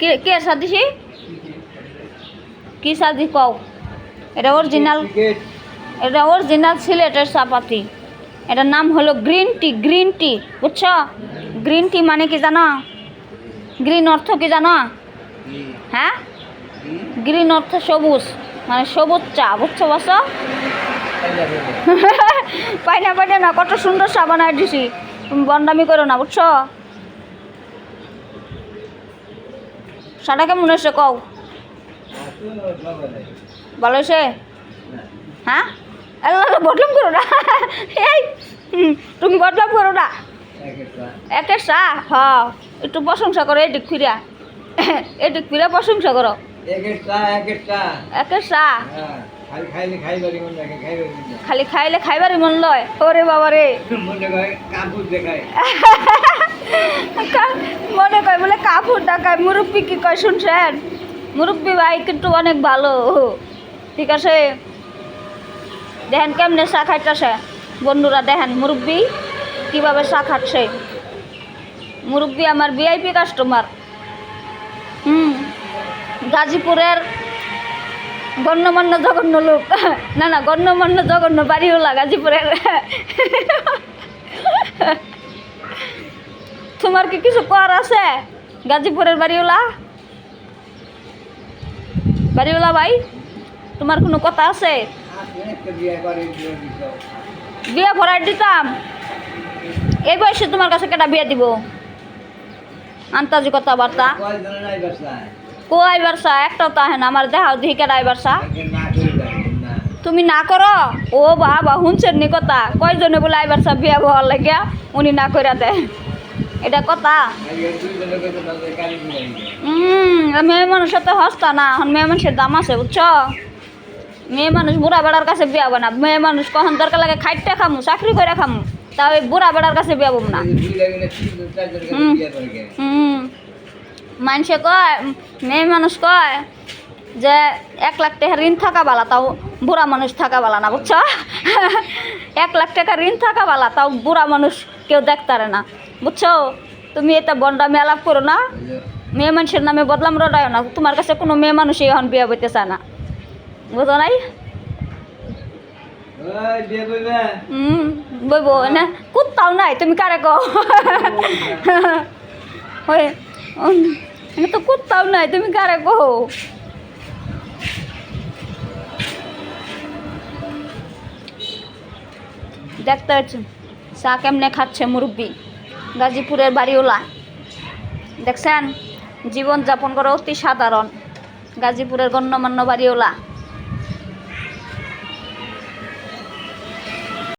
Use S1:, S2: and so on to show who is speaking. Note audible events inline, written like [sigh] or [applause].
S1: কে কে সাদিছি কি সাদি কও? এটা অরিজিনাল এটা অরিজিনাল সিলেটের চাপাতি। এটার নাম হলো গ্রিন টি গ্রিন টি বুঝছ? গ্রিন টি মানে কি জানো? গ্রিন অর্থ কি জানো? হ্যাঁ? গ্রিন অর্থ সবুজ মানে সবুজ চা, বুঝছ বস? পাই না পাই না কত সুন্দর চা বানাই দিছি। তুমি বন্ডামি করো না, বুঝছ? চাটা কেমন হয়েছে কও? ভালো হয়েছে? হ্যাঁ? আল্লাহ বদলাম করো না। এই তুমি বদলাম করো না। একে চা হ একটু প্রশংসা করো এদিক ফিরা এদিক ফিরা প্রশংসা করো। একে খালি খাইলে খাইবারই মন লয়। ওরে বাবা রে [laughs] কাপড় টাকায় মুরব্বী কি কয় শুনছেন? মুরব্বী ভাই কিন্তু অনেক ভালো। ঠিক আছে? দেখেন কেমনে চা খাইতেছে। বন্ধুরা, দেখেন মুরব্বী কীভাবে চা খাচ্ছে। মুরব্বী আমার ভিআইপি কাস্টমার হুম, গাজীপুরের গণ্যমান্য জঘন্য লোক। [laughs] না না, গণ্যমান্য জঘন্য বাড়িওয়ালা গাজীপুরের। [laughs] তোমার কি কিছু কর আছে? গাজীপুরের বাড়িওয়ালা। বাড়িওয়ালা ভাই, তোমার কোনো কথা আছে? বিয়ে ভরাই দিতাম। এই বয়সে তোমার কাছে কেটা বিয়ে দিব? আন্তাজি কথাবার্তা। কই বারসা? একটাও তো আহে না, আমার দেখাও দিহি কেডাই বারসা। তুমি না করো? ও বাবা শুনছেন নি কথা। কয়জনে বলে আইবার সব বিয়া বহার লাগিয়া? উনি না কইরা দেয়। এটা কথা? মেয়ে মানুষের তো হস্তা না। এখন মেয়ে মানুষের দাম আছে, বুঝছ? মেয়ে মানুষ বুড়া বেড়ার কাছে বিয়াবো না। মেয়ে মানুষ কখন দরকার লাগে খাইটটা খামু, চাকরি করে খামু তাও এই বুড়া বেড়ার কাছে বিয়া বম না। হুম মানুষে কয়, মেয়ে মানুষ কয় যে এক লাখ টাকা ঋণ থাকা বালা, তাও বুড়া মানুষ থাকা বালা না, বুঝছ? [laughs] এক লাখ টাকা ঋণ থাকা বালা, তাও বুড়া মানুষ কেউ দেখতারে না। বুঝছ? তুমি এটা বন্ডামি আলাপ করো না। মেয়ে মানুষের নামে বদলাম রডায় না। তোমার কাছে কোনো মেয়ে মানুষই এখন বিয়ে বইতে চায় না। বুঝো নাই? হুম বইব না কুত্তাও নাই তুমি কারে হয় তো কুত্তাও নাই তুমি কারে কও? দেখতে পাচ্ছ চা কেমনে খাচ্ছে মুরব্বী? গাজীপুরের বাড়িওলা। দেখছেন? জীবনযাপন করা অতি সাধারণ। গাজীপুরের গণ্যমান্য বাড়িওলা।